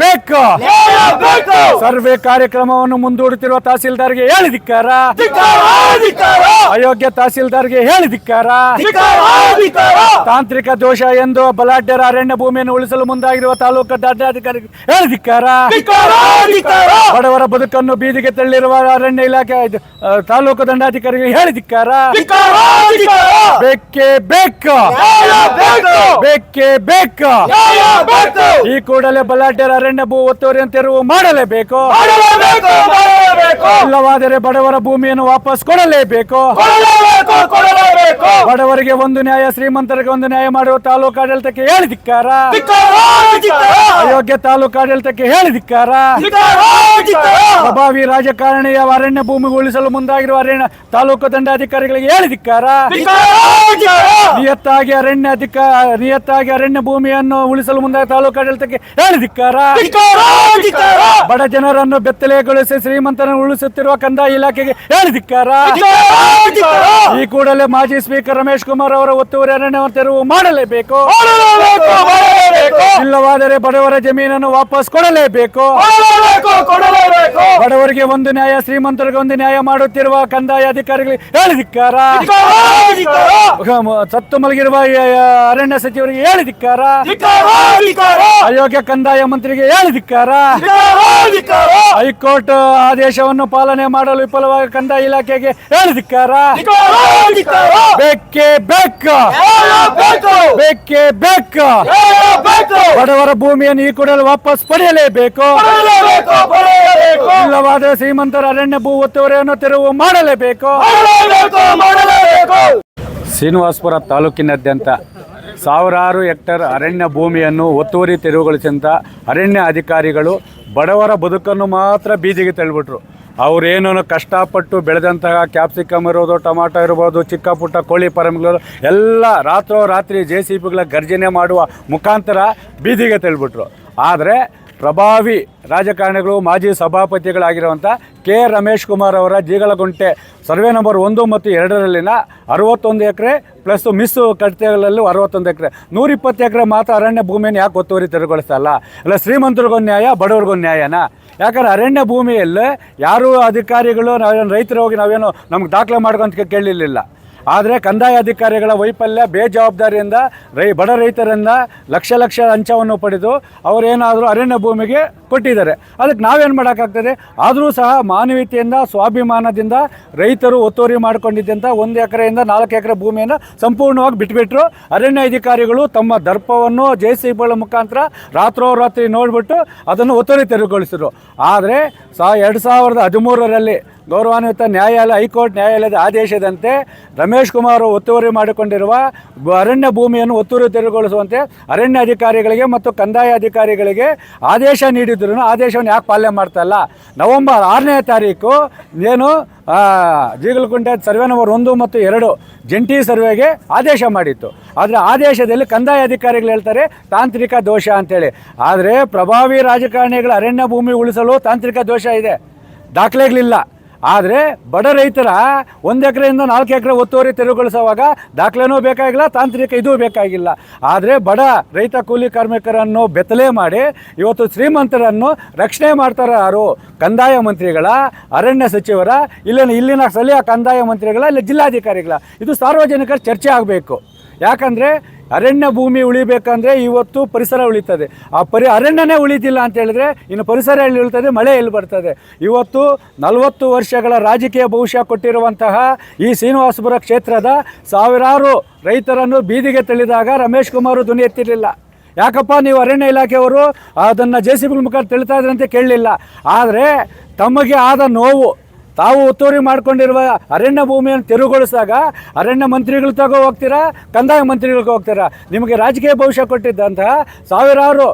ಬೇಕು ಸರ್ವೆ ಕಾರ್ಯಕ್ರಮವನ್ನು ಮುಂದೂಡುತ್ತಿರುವ ತಹಸೀಲ್ದಾರ್ಗೆ ಹೇಳಿದಿಕ್ಕಾರ? ಅಯೋಗ್ಯ ತಹಸೀಲ್ದಾರ್ಗೆ ಹೇಳಿದಿಕ್ಕಾರ? ತಾಂತ್ರಿಕ ದೋಷ ಎಂದು ಬಲಾಢ್ಯರ ಅರಣ್ಯ ಭೂಮಿಯನ್ನು ಉಳಿಸಲು ಮುಂದಾಗಿರುವ ತಾಲೂಕು ದಂಡಾಧಿಕಾರಿಗೆ ಹೇಳಿದಿಕ್ಕಾರ? ಬಡವರ ಬದುಕನ್ನು ಬೀದಿಗೆ ತಳ್ಳಿರುವ ಅರಣ್ಯ ಇಲಾಖೆ ತಾಲೂಕು ದಂಡಾಧಿಕಾರಿಗೆ ಹೇಳಿದಿಕ್ಕಾರ? ಬೇಕೇ ಬೇಕು. ಬೇಕು. ಬೇಕು. ಈ ಕೂಡಲೇ ಬಲಾಢ್ಯರ ಅರಣ್ಯ ಭೂ ಒತ್ತುವರಿಯನ್ನು ತೆರವು ಮಾಡಲೇಬೇಕು? ಇಲ್ಲವಾದರೆ ಬಡವರ ಭೂಮಿಯನ್ನು ವಾಪಸ್ ಕೊಡಲೇಬೇಕು. ಬಡವರಿಗೆ ಒಂದು ನ್ಯಾಯ ಶ್ರೀಮಂತರಿಗೆ ಒಂದು ನ್ಯಾಯ ಮಾಡುವ ತಾಲೂಕು ಆಡಳಿತಕ್ಕೆ ಹೇಳಿದಿಕ್ಕಾರ ಅಯೋಗ್ಯ ತಾಲೂಕು ಆಡಳಿತಕ್ಕೆ ಹೇಳಿದಿಕ್ಕಾರ ಪ್ರಭಾವಿ ರಾಜಕಾರಣಿಯ ಅರಣ್ಯ ಭೂಮಿ ಉಳಿಸಲು ಮುಂದಾಗಿರುವ ಅರಣ್ಯ ತಾಲೂಕು ದಂಡಾಧಿಕಾರಿಗಳಿಗೆ ಹೇಳಿದಿಕ್ಕಾರ ನಿಯತ್ತಾಗಿ ಅರಣ್ಯ ಅಧಿಕಾರ ನಿಯತ್ತಾಗಿ ಅರಣ್ಯ ಭೂಮಿಯನ್ನು ಉಳಿಸಲು ಮುಂದಾಗಿ ತಾಲೂಕು ಆಡಳಿತಕ್ಕೆ ಹೇಳಿದಿಕ್ಕಾರ ಬಡ ಜನರನ್ನು ಬೆತ್ತಲೆಗೊಳಿಸಿ ಶ್ರೀಮಂತರನ್ನು ಉಳಿಸುತ್ತಿರುವ ಕಂದಾಯ ಇಲಾಖೆಗೆ ಹೇಳಿದಿಕ್ಕಾರ ಈ ಕೂಡಲೇ ಮಾಜಿ ಸ್ಪೀಕರ್ ರಮೇಶ್ ಕುಮಾರ್ ಅವರ ಒತ್ತುವರಿ ಅರಣ್ಯ ತೆರವು ಮಾಡಲೇಬೇಕು! ಇಲ್ಲವಾದರೆ ಬಡವರ ಜಮೀನನ್ನು ವಾಪಸ್ ಕೊಡಲೇಬೇಕು! ಬಡವರಿಗೆ ಒಂದು ನ್ಯಾಯ ಶ್ರೀಮಂತರಿಗೆ ಒಂದು ನ್ಯಾಯ ಮಾಡುತ್ತಿರುವ ಕಂದಾಯ ಅಧಿಕಾರಿಗಳಿಗೆ ಹೇಳಿ ಧಿಕ್ಕಾರ! ಧಿಕ್ಕಾರ ಸತ್ತು ಮಲಗಿರುವ ಅರಣ್ಯ ಸಚಿವರಿಗೆ ಹೇಳಿ ಧಿಕ್ಕಾರ! ಧಿಕ್ಕಾರ ಅಯೋಗ್ಯ ಕಂದಾಯ ಮಂತ್ರಿಗೆ ಹೇಳಿದಿಕ್ಕಾರ? ಹೇಳಿ ಧಿಕ್ಕಾರ ಹೈಕೋರ್ಟ್ ಆದೇಶವನ್ನು ಪಾಲನೆ ಮಾಡಲು ವಿಫಲವಾಗ ಕಂದಾಯ ಇಲಾಖೆಗೆ ಹೇಳಿದಿಕ್ಕಾರ? ಧಿಕ್ಕಾರ ಬೇಕೇ ಬೇಕ. ಬೇಕು ಬೇಕೇ ಬೇಕ. ಬೇಕು ಬಡವರ ಭೂಮಿಯನ್ನು ಈ ಕೂಡಲೇ ವಾಪಸ್ ಪಡೆಯಲೇಬೇಕು. ಇಲ್ಲವಾದ ಇಲ್ಲವಾದರೆ ಶ್ರೀಮಂತರ ಅರಣ್ಯ ಭೂ ಒತ್ತುವರಿಯನ್ನು ತೆರವು ಮಾಡಲೇಬೇಕು. ಮಾಡಲೇಬೇಕು ಮಾಡಲೇಬೇಕು. ಶ್ರೀನಿವಾಸಪುರ ತಾಲೂಕಿನಾದ್ಯಂತ ಸಾವಿರಾರು ಹೆಕ್ಟರ್ ಅರಣ್ಯ ಭೂಮಿಯನ್ನು ಒತ್ತುವರಿ ತೆರವುಗೊಳಿಸಿದಂಥ ಅರಣ್ಯ ಅಧಿಕಾರಿಗಳು ಬಡವರ ಬದುಕನ್ನು ಮಾತ್ರ ಬೀದಿಗೆ ತಳ್ಳಿಬಿಟ್ರು. ಅವರೇನೋ ಕಷ್ಟಪಟ್ಟು ಬೆಳೆದಂತಹ ಕ್ಯಾಪ್ಸಿಕಮ್ ಇರ್ಬೋದು ಟೊಮಾಟೊ ಇರ್ಬೋದು ಚಿಕ್ಕ ಪುಟ್ಟ ಕೋಳಿ ಫಾರಮ್ಗಳು ಎಲ್ಲ ರಾತ್ರೋರಾತ್ರಿ ಜೆ ಸಿ ಪಿಗಳ ಗರ್ಜನೆ ಮಾಡುವ ಮುಖಾಂತರ ಬೀದಿಗೆ ತಳ್ಳಿಬಿಟ್ರು. ಆದರೆ ಪ್ರಭಾವಿ ರಾಜಕಾರಣಿಗಳು, ಮಾಜಿ ಸಭಾಪತಿಗಳಾಗಿರುವಂಥ ಕೆ. ರಮೇಶ್ ಕುಮಾರ್ ಅವರ ಜೀಗಲಗುಂಟೆ ಸರ್ವೆ ನಂಬರ್ ಒಂದು ಮತ್ತು ಎರಡರಲ್ಲಿನ ಅರವತ್ತೊಂದು ಎಕರೆ ಪ್ಲಸ್ ಮಿಸ್ ಕಟ್ಟೆಗಳಲ್ಲೂ ಅರವತ್ತೊಂದು ಎಕರೆ. ನೂರಿಪ್ಪತ್ತು ಎಕರೆ ಮಾತ್ರ ಅರಣ್ಯ ಭೂಮಿಯನ್ನು ಯಾಕೆ ಒತ್ತುವರಿ ತೆರವುಗೊಳಿಸಲ್ಲ ಅಲ್ಲ? ಶ್ರೀಮಂತರಿಗೊಂದು ನ್ಯಾಯ ಬಡವ್ರಿಗೊಂದು ನ್ಯಾಯನ? ಯಾಕಂದರೆ ಅರಣ್ಯ ಭೂಮಿಯಲ್ಲಿ ಯಾರೂ ಅಧಿಕಾರಿಗಳು, ನಾವೇನು ರೈತರು ಹೋಗಿ ನಾವೇನು ನಮ್ಗೆ ದಾಖಲೆ ಮಾಡ್ಕೊಂತ ಕೇಳಲಿಲ್ಲ ಆದರೆ ಕಂದಾಯ ಅಧಿಕಾರಿಗಳ ವೈಫಲ್ಯ, ಬೇಜವಾಬ್ದಾರಿಯಿಂದ ರೈ, ಬಡ ರೈತರಿಂದ ಲಕ್ಷ ಲಕ್ಷ ಲಂಚವನ್ನು ಪಡೆದು ಅವರೇನಾದರೂ ಅರಣ್ಯ ಭೂಮಿಗೆ ಕೊಟ್ಟಿದ್ದಾರೆ. ಅದಕ್ಕೆ ನಾವೇನು ಮಾಡೋಕ್ಕಾಗ್ತದೆ? ಆದರೂ ಸಹ ಮಾನವೀಯತೆಯಿಂದ, ಸ್ವಾಭಿಮಾನದಿಂದ ರೈತರು ಒತ್ತುವರಿ ಮಾಡಿಕೊಂಡಿದ್ದಂಥ ಒಂದು ಎಕರೆಯಿಂದ ನಾಲ್ಕು ಎಕರೆ ಭೂಮಿಯನ್ನು ಸಂಪೂರ್ಣವಾಗಿ ಬಿಟ್ಬಿಟ್ರು. ಅರಣ್ಯ ಅಧಿಕಾರಿಗಳು ತಮ್ಮ ದರ್ಪವನ್ನು ಜೆ ಸಿ ಬಿಗಳ ಮುಖಾಂತರ ರಾತ್ರೋರಾತ್ರಿ ನೋಡಿಬಿಟ್ಟು ಅದನ್ನು ಒತ್ತುವರಿ ತೆರವುಗೊಳಿಸಿದರು. ಆದರೆ ಸಾ, ಎರಡು ಸಾವಿರದ ಹದಿಮೂರರಲ್ಲಿ ಗೌರವಾನ್ವಿತ ನ್ಯಾಯಾಲಯ, ಹೈಕೋರ್ಟ್ ನ್ಯಾಯಾಲಯದ ಆದೇಶದಂತೆ ರಮೇಶ್ ಕುಮಾರ್ ಒತ್ತುವರಿ ಮಾಡಿಕೊಂಡಿರುವ ಅರಣ್ಯ ಭೂಮಿಯನ್ನು ಒತ್ತುವರಿ ತೆರವುಗೊಳಿಸುವಂತೆ ಅರಣ್ಯ ಅಧಿಕಾರಿಗಳಿಗೆ ಮತ್ತು ಕಂದಾಯ ಅಧಿಕಾರಿಗಳಿಗೆ ಆದೇಶ ನೀಡಿದ್ರು ಆದೇಶವನ್ನು ಯಾಕೆ ಪಾಲನೆ ಮಾಡ್ತಾ ಇಲ್ಲ? ನವೆಂಬರ್ ಆರನೇ ತಾರೀಕು ಏನು ಜೀಗಲಕುಂಟೆ ಸರ್ವೆ ನಂಬರ್ ಒಂದು ಮತ್ತು ಎರಡು ಜಂಟಿ ಸರ್ವೆಗೆ ಆದೇಶ ಮಾಡಿತ್ತು. ಆದರೆ ಆದೇಶದಲ್ಲಿ ಕಂದಾಯ ಅಧಿಕಾರಿಗಳು ಹೇಳ್ತಾರೆ, ತಾಂತ್ರಿಕ ದೋಷ ಅಂತೇಳಿ. ಆದರೆ ಪ್ರಭಾವಿ ರಾಜಕಾರಣಿಗಳ ಅರಣ್ಯ ಭೂಮಿ ಉಳಿಸಲು ತಾಂತ್ರಿಕ ದೋಷ ಇದೆ. ದಾಖಲೆಗಳಿಲ್ಲ. ಆದರೆ ಬಡ ರೈತರ ಒಂದು ಎಕರೆಯಿಂದ ನಾಲ್ಕು ಎಕರೆ ಒತ್ತುವರಿ ತೆರವುಗೊಳಿಸುವಾಗ ದಾಖಲೆನೂ ಬೇಕಾಗಿಲ್ಲ, ತಾಂತ್ರಿಕ ಇದೂ ಬೇಕಾಗಿಲ್ಲ. ಆದರೆ ಬಡ ರೈತ ಕೂಲಿ ಕಾರ್ಮಿಕರನ್ನು ಬೆತ್ತಲೆ ಮಾಡಿ ಇವತ್ತು ಶ್ರೀಮಂತರನ್ನು ರಕ್ಷಣೆ ಮಾಡ್ತಾರೆ ಯಾರು? ಕಂದಾಯ ಮಂತ್ರಿಗಳ, ಅರಣ್ಯ ಸಚಿವರ, ಇಲ್ಲಿನ ಇಲ್ಲಿನ ಸ್ಥಳೀಯ ಕಂದಾಯ ಮಂತ್ರಿಗಳ, ಇಲ್ಲ ಜಿಲ್ಲಾಧಿಕಾರಿಗಳ. ಇದು ಸಾರ್ವಜನಿಕರ ಚರ್ಚೆ ಆಗಬೇಕು. ಯಾಕಂದರೆ ಅರಣ್ಯ ಭೂಮಿ ಉಳಿಬೇಕಂದ್ರೆ ಇವತ್ತು ಪರಿಸರ ಉಳಿತದೆ. ಆ ಪರಿ, ಅರಣ್ಯನೇ ಉಳಿದಿಲ್ಲ ಅಂತ ಹೇಳಿದ್ರೆ ಇನ್ನು ಪರಿಸರ ಎಲ್ಲಿ ಉಳಿತದೆ? ಮಳೆ ಎಲ್ಲಿ ಬರ್ತದೆ? ಇವತ್ತು ನಲವತ್ತು ವರ್ಷಗಳ ರಾಜಕೀಯ ಭವಿಷ್ಯ ಕೊಟ್ಟಿರುವಂತಹ ಈ ಶ್ರೀನಿವಾಸಪುರ ಕ್ಷೇತ್ರದ ಸಾವಿರಾರು ರೈತರನ್ನು ಬೀದಿಗೆ ತಳ್ಳಿದಾಗ ರಮೇಶ್ ಕುಮಾರ್ ಧ್ವನಿ ಎತ್ತಿರಲಿಲ್ಲ. ಯಾಕಪ್ಪ ನೀವು ಅರಣ್ಯ ಇಲಾಖೆಯವರು ಅದನ್ನು ಜೆ ಸಿ ಬಿ ಮುಖಾಂತರ ತಿಳಿತಾ ಇದ್ರಂತೆ ಕೇಳಲಿಲ್ಲ. ಆದರೆ ತಮಗೆ ಆದ ನೋವು ತಾವು ಒತ್ತುವರಿ ಮಾಡ್ಕೊಂಡಿರುವ ಅರಣ್ಯ ಭೂಮಿಯನ್ನು ತೆರವುಗೊಳಿಸಿದಾಗ ಅರಣ್ಯ ಮಂತ್ರಿಗಳು ತಗೋ ಹೋಗ್ತೀರಾ, ಕಂದಾಯ ಮಂತ್ರಿಗಳಿಗೆ ಹೋಗ್ತೀರಾ? ನಿಮಗೆ ರಾಜಕೀಯ ಭವಿಷ್ಯ ಕೊಟ್ಟಿದ್ದಂತಹ ಸಾವಿರಾರು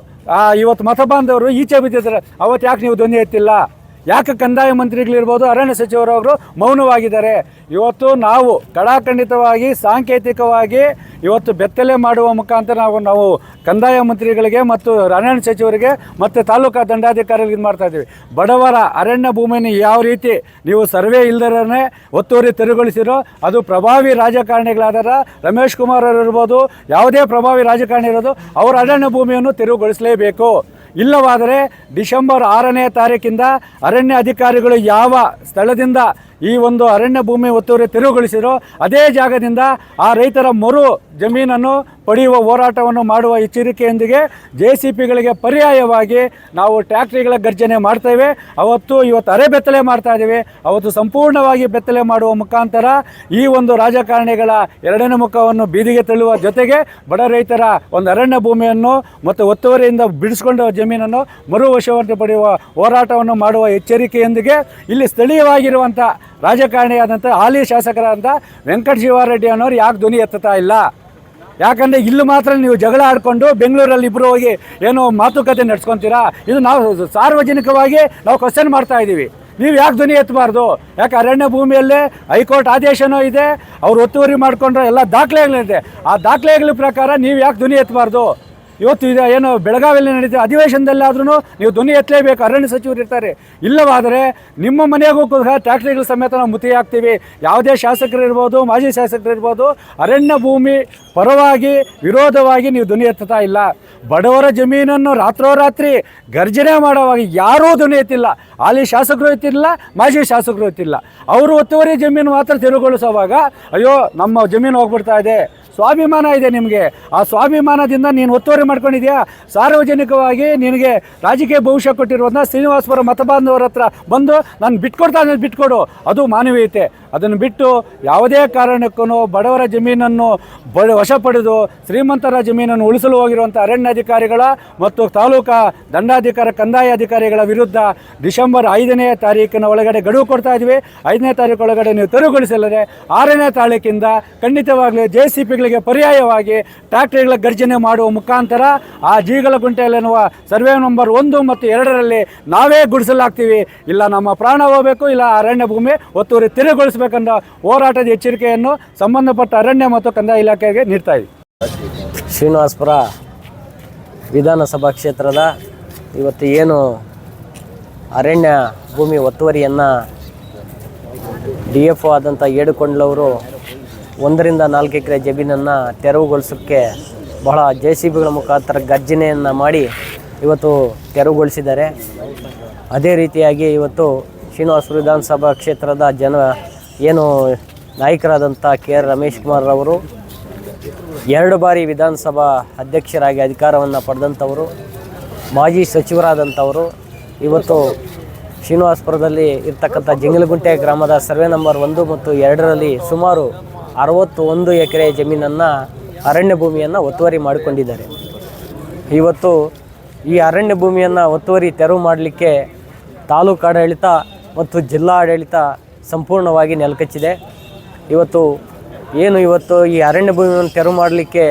ಇವತ್ತು ಮತ ಬಾಂಧವರು ಈಚೆ ಬಿದ್ದಿದ್ದಾರೆ. ಅವತ್ತು ಯಾಕೆ ನೀವು ಧ್ವನಿ ಎತ್ತಿಲ್ಲ? ಯಾಕೆ ಕಂದಾಯ ಮಂತ್ರಿಗಳಿರ್ಬೋದು, ಅರಣ್ಯ ಸಚಿವರವರು ಮೌನವಾಗಿದ್ದಾರೆ. ಇವತ್ತು ನಾವು ಕಡಾಖಂಡಿತವಾಗಿ, ಸಾಂಕೇತಿಕವಾಗಿ ಇವತ್ತು ಬೆತ್ತಲೆ ಮಾಡುವ ಮುಖಾಂತರ ನಾವು ನಾವು ಕಂದಾಯ ಮಂತ್ರಿಗಳಿಗೆ ಮತ್ತು ಅರಣ್ಯ ಸಚಿವರಿಗೆ ಮತ್ತು ತಾಲೂಕಾ ದಂಡಾಧಿಕಾರಿಗಳು ಇದು ಮಾಡ್ತಾ ಇದ್ದೀವಿ. ಬಡವರ ಅರಣ್ಯ ಭೂಮಿಯನ್ನು ಯಾವ ರೀತಿ ನೀವು ಸರ್ವೆ ಇಲ್ಲದರೇ ಒತ್ತುವರಿ ತೆರವುಗೊಳಿಸಿರೋ, ಅದು ಪ್ರಭಾವಿ ರಾಜಕಾರಣಿಗಳಾದರ ರಮೇಶ್ ಕುಮಾರ್ ಅವರು ಇರ್ಬೋದು, ಯಾವುದೇ ಪ್ರಭಾವಿ ರಾಜಕಾರಣಿ ಇರೋದು, ಅವರ ಅರಣ್ಯ ಭೂಮಿಯನ್ನು ತೆರವುಗೊಳಿಸಲೇಬೇಕು. ಇಲ್ಲವಾದರೆ ಡಿಸೆಂಬರ್ ಆರನೇ ತಾರೀಕಿಂದ ಅರಣ್ಯ ಅಧಿಕಾರಿಗಳು ಯಾವ ಸ್ಥಳದಿಂದ ಈ ಒಂದು ಅರಣ್ಯ ಭೂಮಿ ಒತ್ತುವರಿ ತೆರವುಗೊಳಿಸಿರೋ ಅದೇ ಜಾಗದಿಂದ ಆ ರೈತರ ಮರು ಜಮೀನನ್ನು ಪಡೆಯುವ ಹೋರಾಟವನ್ನು ಮಾಡುವ ಎಚ್ಚರಿಕೆಯೊಂದಿಗೆ ಜೆ ಸಿ ಪಿಗಳಿಗೆ ಪರ್ಯಾಯವಾಗಿ ನಾವು ಟ್ಯಾಕ್ಟ್ರಿಗಳ ಗರ್ಜನೆ ಮಾಡ್ತೇವೆ ಅವತ್ತು ಇವತ್ತು ಅರೆ ಬೆತ್ತಲೆ ಮಾಡ್ತಾ ಇದ್ದೇವೆ. ಅವತ್ತು ಸಂಪೂರ್ಣವಾಗಿ ಬೆತ್ತಲೆ ಮಾಡುವ ಮುಖಾಂತರ ಈ ಒಂದು ರಾಜಕಾರಣಿಗಳ ಎರಡನೇ ಮುಖವನ್ನು ಬೀದಿಗೆ ತಳ್ಳುವ ಜೊತೆಗೆ ಬಡ ರೈತರ ಒಂದು ಅರಣ್ಯ ಭೂಮಿಯನ್ನು ಮತ್ತು ಒತ್ತುವರಿಯಿಂದ ಬಿಡಿಸಿಕೊಂಡ ಜಮೀನನ್ನು ಮರು ವಶವನ್ನು ಪಡೆಯುವ ಹೋರಾಟವನ್ನು ಮಾಡುವ ಎಚ್ಚರಿಕೆಯೊಂದಿಗೆ ಇಲ್ಲಿ ಸ್ಥಳೀಯವಾಗಿರುವಂಥ ರಾಜಕಾರಣಿಯಾದಂಥ ಹಾಲಿ ಶಾಸಕರಾದಂಥ ವೆಂಕಟ ಶಿವಾರೆಡ್ಡಿ ಅನ್ನೋರು ಯಾಕೆ ಧ್ವನಿ ಎತ್ತುತ್ತಾ ಇಲ್ಲ? ಯಾಕಂದರೆ ಇಲ್ಲಿ ಮಾತ್ರ ನೀವು ಜಗಳ ಆಡಿಕೊಂಡು ಬೆಂಗಳೂರಲ್ಲಿ ಇಬ್ಬರು ಹೋಗಿ ಏನೋ ಮಾತುಕತೆ ನಡೆಸ್ಕೊತೀರಾ? ಇದು ನಾವು ಸಾರ್ವಜನಿಕವಾಗಿ ನಾವು ಕ್ವಶನ್ ಮಾಡ್ತಾ ಇದ್ದೀವಿ. ನೀವು ಯಾಕೆ ಧ್ವನಿ ಎತ್ತಬಾರ್ದು? ಯಾಕೆ ಅರಣ್ಯ ಭೂಮಿಯಲ್ಲೇ ಹೈಕೋರ್ಟ್ ಆದೇಶನೂ ಇದೆ, ಅವ್ರು ಒತ್ತುವರಿ ಮಾಡಿಕೊಂಡ್ರೆ ಎಲ್ಲ ದಾಖಲೆಗಳಿದೆ ಆ ದಾಖಲೆಗಳ ಪ್ರಕಾರ ನೀವು ಯಾಕೆ ಧ್ವನಿ ಎತ್ತಬಾರ್ದು? ಇವತ್ತು ಇದು ಏನು ಬೆಳಗಾವಿಯಲ್ಲಿ ನಡೀತಿದೆ ಅಧಿವೇಶನದಲ್ಲಾದ್ರೂ ನೀವು ಧ್ವನಿ ಎತ್ತಲೇಬೇಕು. ಅರಣ್ಯ ಸಚಿವರು ಇರ್ತಾರೆ. ಇಲ್ಲವಾದರೆ ನಿಮ್ಮ ಮನೆಗೂ ಕೂಡ ಟ್ಯಾಕ್ಟ್ರಿಗಳ ಸಮೇತ ನಾವು ಮುತಿ ಹಾಕ್ತೀವಿ ಯಾವುದೇ ಶಾಸಕರು ಇರ್ಬೋದು ಮಾಜಿ ಶಾಸಕರು ಇರ್ಬೋದು ಅರಣ್ಯ ಭೂಮಿ ಪರವಾಗಿ, ವಿರೋಧವಾಗಿ ನೀವು ಧ್ವನಿ ಎತ್ತುತ್ತಾ ಇಲ್ಲ. ಬಡವರ ಜಮೀನನ್ನು ರಾತ್ರೋರಾತ್ರಿ ಗರ್ಜನೆ ಮಾಡುವಾಗ ಯಾರೂ ಧ್ವನಿ ಎತ್ತಿಲ್ಲ. ಅಲ್ಲಿ ಶಾಸಕರು ಎತ್ತಿಲ್ಲ, ಮಾಜಿ ಶಾಸಕರು ಎತ್ತಿಲ್ಲ. ಅವರು ಒತ್ತುವರಿ ಜಮೀನು ಮಾತ್ರ ತೆರವುಗೊಳಿಸುವಾಗ ಅಯ್ಯೋ, ನಮ್ಮ ಜಮೀನು ಹೋಗ್ಬಿಡ್ತಾ ಇದೆ. ಸ್ವಾಭಿಮಾನ ಇದೆ ನಿಮಗೆ. ಆ ಸ್ವಾಭಿಮಾನದಿಂದ ನೀನು ಒತ್ತುವರಿ ಮಾಡ್ಕೊಂಡಿದ್ಯಾ? ಸಾರ್ವಜನಿಕವಾಗಿ ನಿನಗೆ ರಾಜಕೀಯ ಭವಿಷ್ಯ ಕೊಟ್ಟಿರೋದನ್ನ ಶ್ರೀನಿವಾಸಪುರ ಮತಬಾಂಧವರ ಹತ್ರ ಬಂದು ನಾನು ಬಿಟ್ಕೊಡ್ತಾ ಇದ್ದೀನಿ ಬಿಟ್ಕೊಡು. ಅದು ಮಾನವೀಯತೆ. ಅದನ್ನು ಬಿಟ್ಟು ಯಾವುದೇ ಕಾರಣಕ್ಕೂ ಬಡವರ ಜಮೀನನ್ನು ಬ ವಶ ಪಡೆದು ಶ್ರೀಮಂತರ ಜಮೀನನ್ನು ಉಳಿಸಲು ಹೋಗಿರುವಂಥ ಅರಣ್ಯಾಧಿಕಾರಿಗಳ ಮತ್ತು ತಾಲೂಕಾ ದಂಡಾಧಿಕಾರ ಕಂದಾಯ ಅಧಿಕಾರಿಗಳ ವಿರುದ್ಧ ಡಿಸೆಂಬರ್ ಐದನೇ ತಾರೀಕಿನ ಒಳಗಡೆ ಗಡುವು ಕೊಡ್ತಾ ಇದ್ವಿ. ಐದನೇ ತಾರೀಕು ಒಳಗಡೆ ನೀವು ತೆರವುಗೊಳಿಸಲ್ಲದೆ ಆರನೇ ತಾರೀಕಿಂದ ಖಂಡಿತವಾಗಲೂ ಜೆ ಸಿ ಪಿಗಳಿಗೆ ಪರ್ಯಾಯವಾಗಿ ಟ್ಯಾಕ್ಟ್ರಿಗಳ ಗರ್ಜನೆ ಮಾಡುವ ಮುಖಾಂತರ ಆ ಜೀಗಲ ಗುಂಟೆಯಲ್ಲೆನ್ನುವ ಸರ್ವೆ ನಂಬರ್ ಒಂದು ಮತ್ತು ಎರಡರಲ್ಲಿ ನಾವೇ ಗುಡಿಸಲಾಗ್ತೀವಿ. ಇಲ್ಲ ನಮ್ಮ ಪ್ರಾಣ ಹೋಗಬೇಕು, ಇಲ್ಲ ಅರಣ್ಯ ಭೂಮಿ ಒತ್ತುವರಿ ತೆರವುಗೊಳಿಸಬೇಕನ್ನೋ ಹೋರಾಟದ ಎಚ್ಚರಿಕೆಯನ್ನು ಸಂಬಂಧಪಟ್ಟ ಅರಣ್ಯ ಮತ್ತು ಕಂದಾಯ ಇಲಾಖೆಗೆ ನೀಡ್ತಾ ಇದ್ದೀವಿ ಶ್ರೀನಿವಾಸಪುರ ವಿಧಾನಸಭಾ ಕ್ಷೇತ್ರದ ಇವತ್ತು ಏನು ಅರಣ್ಯ ಭೂಮಿ ಒತ್ತುವರಿಯನ್ನು ಡಿ ಎಫ್ ಒ ಆದಂಥ ಏಡುಕೊಂಡ್ಲವರು ಒಂದರಿಂದ ನಾಲ್ಕು ಎಕರೆ ಜಮೀನನ್ನು ತೆರವುಗೊಳಿಸೋಕ್ಕೆ ಬಹಳ ಜೆ ಸಿ ಬಿಗಳ ಮುಖಾಂತರ ಗರ್ಜನೆಯನ್ನು ಮಾಡಿ ಇವತ್ತು ತೆರವುಗೊಳಿಸಿದ್ದಾರೆ. ಅದೇ ರೀತಿಯಾಗಿ ಇವತ್ತು ಶ್ರೀನಿವಾಸ ವಿಧಾನಸಭಾ ಕ್ಷೇತ್ರದ ಜನ ಏನು ನಾಯಕರಾದಂಥ ಕೆ ಆರ್ ರಮೇಶ್ ಕುಮಾರ್ ಅವರು ಎರಡು ಬಾರಿ ವಿಧಾನಸಭಾ ಅಧ್ಯಕ್ಷರಾಗಿ ಅಧಿಕಾರವನ್ನು ಪಡೆದಂಥವರು, ಮಾಜಿ ಸಚಿವರಾದಂಥವರು, ಇವತ್ತು ಶ್ರೀನಿವಾಸಪುರದಲ್ಲಿ ಇರ್ತಕ್ಕಂಥ ಜಿಂಗಲಗುಂಟೆ ಗ್ರಾಮದ ಸರ್ವೆ ನಂಬರ್ ಒಂದು ಮತ್ತು ಎರಡರಲ್ಲಿ ಸುಮಾರು ಅರವತ್ತು ಒಂದು ಎಕರೆ ಜಮೀನನ್ನು ಅರಣ್ಯ ಭೂಮಿಯನ್ನು ಒತ್ತುವರಿ ಮಾಡಿಕೊಂಡಿದ್ದಾರೆ. ಇವತ್ತು ಈ ಅರಣ್ಯ ಭೂಮಿಯನ್ನು ಒತ್ತುವರಿ ತೆರವು ಮಾಡಲಿಕ್ಕೆ ತಾಲೂಕು ಆಡಳಿತ ಮತ್ತು ಜಿಲ್ಲಾ ಆಡಳಿತ ಸಂಪೂರ್ಣವಾಗಿ ನೆಲಕಚ್ಚಿದೆ. ಇವತ್ತು ಏನು ಇವತ್ತು ಈ ಅರಣ್ಯ ಭೂಮಿಯನ್ನು ತೆರವು ಮಾಡಲಿಕ್ಕೆ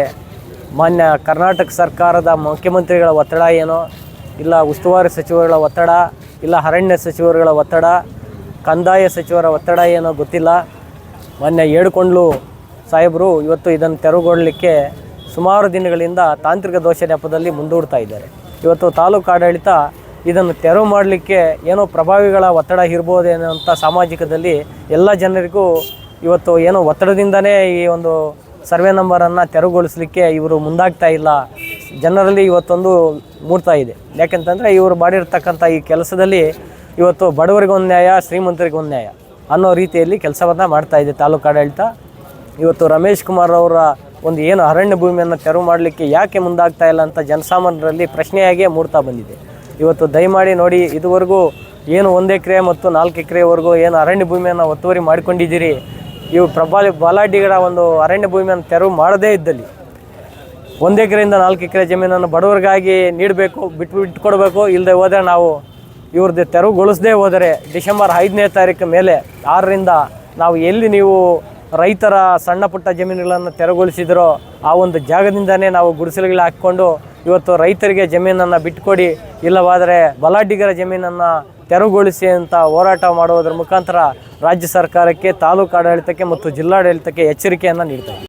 ಮಾನ್ಯ ಕರ್ನಾಟಕ ಸರ್ಕಾರದ ಮುಖ್ಯಮಂತ್ರಿಗಳ ಒತ್ತಡ ಏನೋ? ಇಲ್ಲ ಉಸ್ತುವಾರಿ ಸಚಿವರುಗಳ ಒತ್ತಡ, ಇಲ್ಲ ಅರಣ್ಯ ಸಚಿವರುಗಳ ಒತ್ತಡ, ಕಂದಾಯ ಸಚಿವರ ಒತ್ತಡ ಏನೋ ಗೊತ್ತಿಲ್ಲ. ಮೊನ್ನೆ ಏಡುಕೊಂಡ್ಲು ಸಾಹೇಬರು ಇವತ್ತು ಇದನ್ನು ತೆರವುಗೊಳ್ಳಲಿಕ್ಕೆ ಸುಮಾರು ದಿನಗಳಿಂದ ತಾಂತ್ರಿಕ ದೋಷ ನೆಪದಲ್ಲಿ ಮುಂದೂಡ್ತಾ ಇದ್ದಾರೆ. ಇವತ್ತು ತಾಲೂಕು ಆಡಳಿತ ಇದನ್ನು ತೆರವು ಮಾಡಲಿಕ್ಕೆ ಏನೋ ಪ್ರಭಾವಿಗಳ ಒತ್ತಡ ಇರ್ಬೋದೇನೋ ಸಾಮಾಜಿಕದಲ್ಲಿ ಎಲ್ಲ ಜನರಿಗೂ ಇವತ್ತು ಏನೋ ಒತ್ತಡದಿಂದನೇ ಈ ಒಂದು ಸರ್ವೆ ನಂಬರನ್ನು ತೆರವುಗೊಳಿಸಲಿಕ್ಕೆ ಇವರು ಮುಂದಾಗ್ತಾ ಇಲ್ಲ. ಜನರಲ್ಲಿ ಇವತ್ತೊಂದು ಮೂಡ್ತಾ ಇದೆ. ಯಾಕೆಂತಂದರೆ ಇವರು ಮಾಡಿರ್ತಕ್ಕಂಥ ಈ ಕೆಲಸದಲ್ಲಿ ಇವತ್ತು ಬಡವರಿಗೊಂದು ನ್ಯಾಯ ಶ್ರೀಮಂತರಿಗೊಂದು ನ್ಯಾಯ ಅನ್ನೋ ರೀತಿಯಲ್ಲಿ ಕೆಲಸವನ್ನು ಮಾಡ್ತಾ ಇದೆ ತಾಲೂಕು ಆಡಳಿತ. ಇವತ್ತು ರಮೇಶ್ ಕುಮಾರ್ ಅವರ ಒಂದು ಏನು ಅರಣ್ಯ ಭೂಮಿಯನ್ನು ತೆರವು ಮಾಡಲಿಕ್ಕೆ ಯಾಕೆ ಮುಂದಾಗ್ತಾ ಇಲ್ಲ ಅಂತ ಜನಸಾಮಾನ್ಯರಲ್ಲಿ ಪ್ರಶ್ನೆಯಾಗಿಯೇ ಮೂಡ್ತಾ ಬಂದಿದೆ. ಇವತ್ತು ದಯಮಾಡಿ ನೋಡಿ, ಇದುವರೆಗೂ ಏನು ಒಂದು ಎಕರೆ ಮತ್ತು ನಾಲ್ಕು ಎಕರೆವರೆಗೂ ಏನು ಅರಣ್ಯ ಭೂಮಿಯನ್ನು ಒತ್ತುವರಿ ಮಾಡಿಕೊಂಡಿದ್ದೀರಿ. ಇವು ಪ್ರಬಲ ಬಲಾಢ್ಯಗಳ ಒಂದು ಅರಣ್ಯ ಭೂಮಿಯನ್ನು ತೆರವು ಮಾಡದೇ ಇದ್ದಲ್ಲಿ. ಒಂದು ಎಕರೆಯಿಂದ ನಾಲ್ಕು ಎಕರೆ ಜಮೀನನ್ನು ಬಡವರಿಗಾಗಿ ನೀಡಬೇಕು, ಬಿಟ್ಟು ಬಿಟ್ಟು ಕೊಡಬೇಕು ಇಲ್ಲದೆ ಹೋದರೆ ನಾವು ಇವ್ರದ್ದು ತೆರವುಗೊಳಿಸದೇ ಹೋದರೆ ಡಿಸೆಂಬರ್ ಐದನೇ ತಾರೀಕು ಮೇಲೆ ಆರರಿಂದ ನಾವು ಎಲ್ಲಿ ನೀವು ರೈತರ ಸಣ್ಣ ಪುಟ್ಟ ಜಮೀನುಗಳನ್ನು ತೆರವುಗೊಳಿಸಿದ್ರೋ ಆ ಒಂದು ಜಾಗದಿಂದನೇ ನಾವು ಗುಡಿಸಲುಗಳು ಹಾಕ್ಕೊಂಡು ಇವತ್ತು ರೈತರಿಗೆ ಜಮೀನನ್ನು ಬಿಟ್ಟುಕೊಡಿ ಇಲ್ಲವಾದರೆ ಬಲಾಢ್ಯರ ಜಮೀನನ್ನು ತೆರವುಗೊಳಿಸಿ ಅಂತ ಹೋರಾಟ ಮಾಡುವುದರ ಮುಖಾಂತರ ರಾಜ್ಯ ಸರ್ಕಾರಕ್ಕೆ ತಾಲೂಕು ಆಡಳಿತಕ್ಕೆ ಮತ್ತು ಜಿಲ್ಲಾಡಳಿತಕ್ಕೆ ಎಚ್ಚರಿಕೆಯನ್ನು ನೀಡ್ತಾರೆ.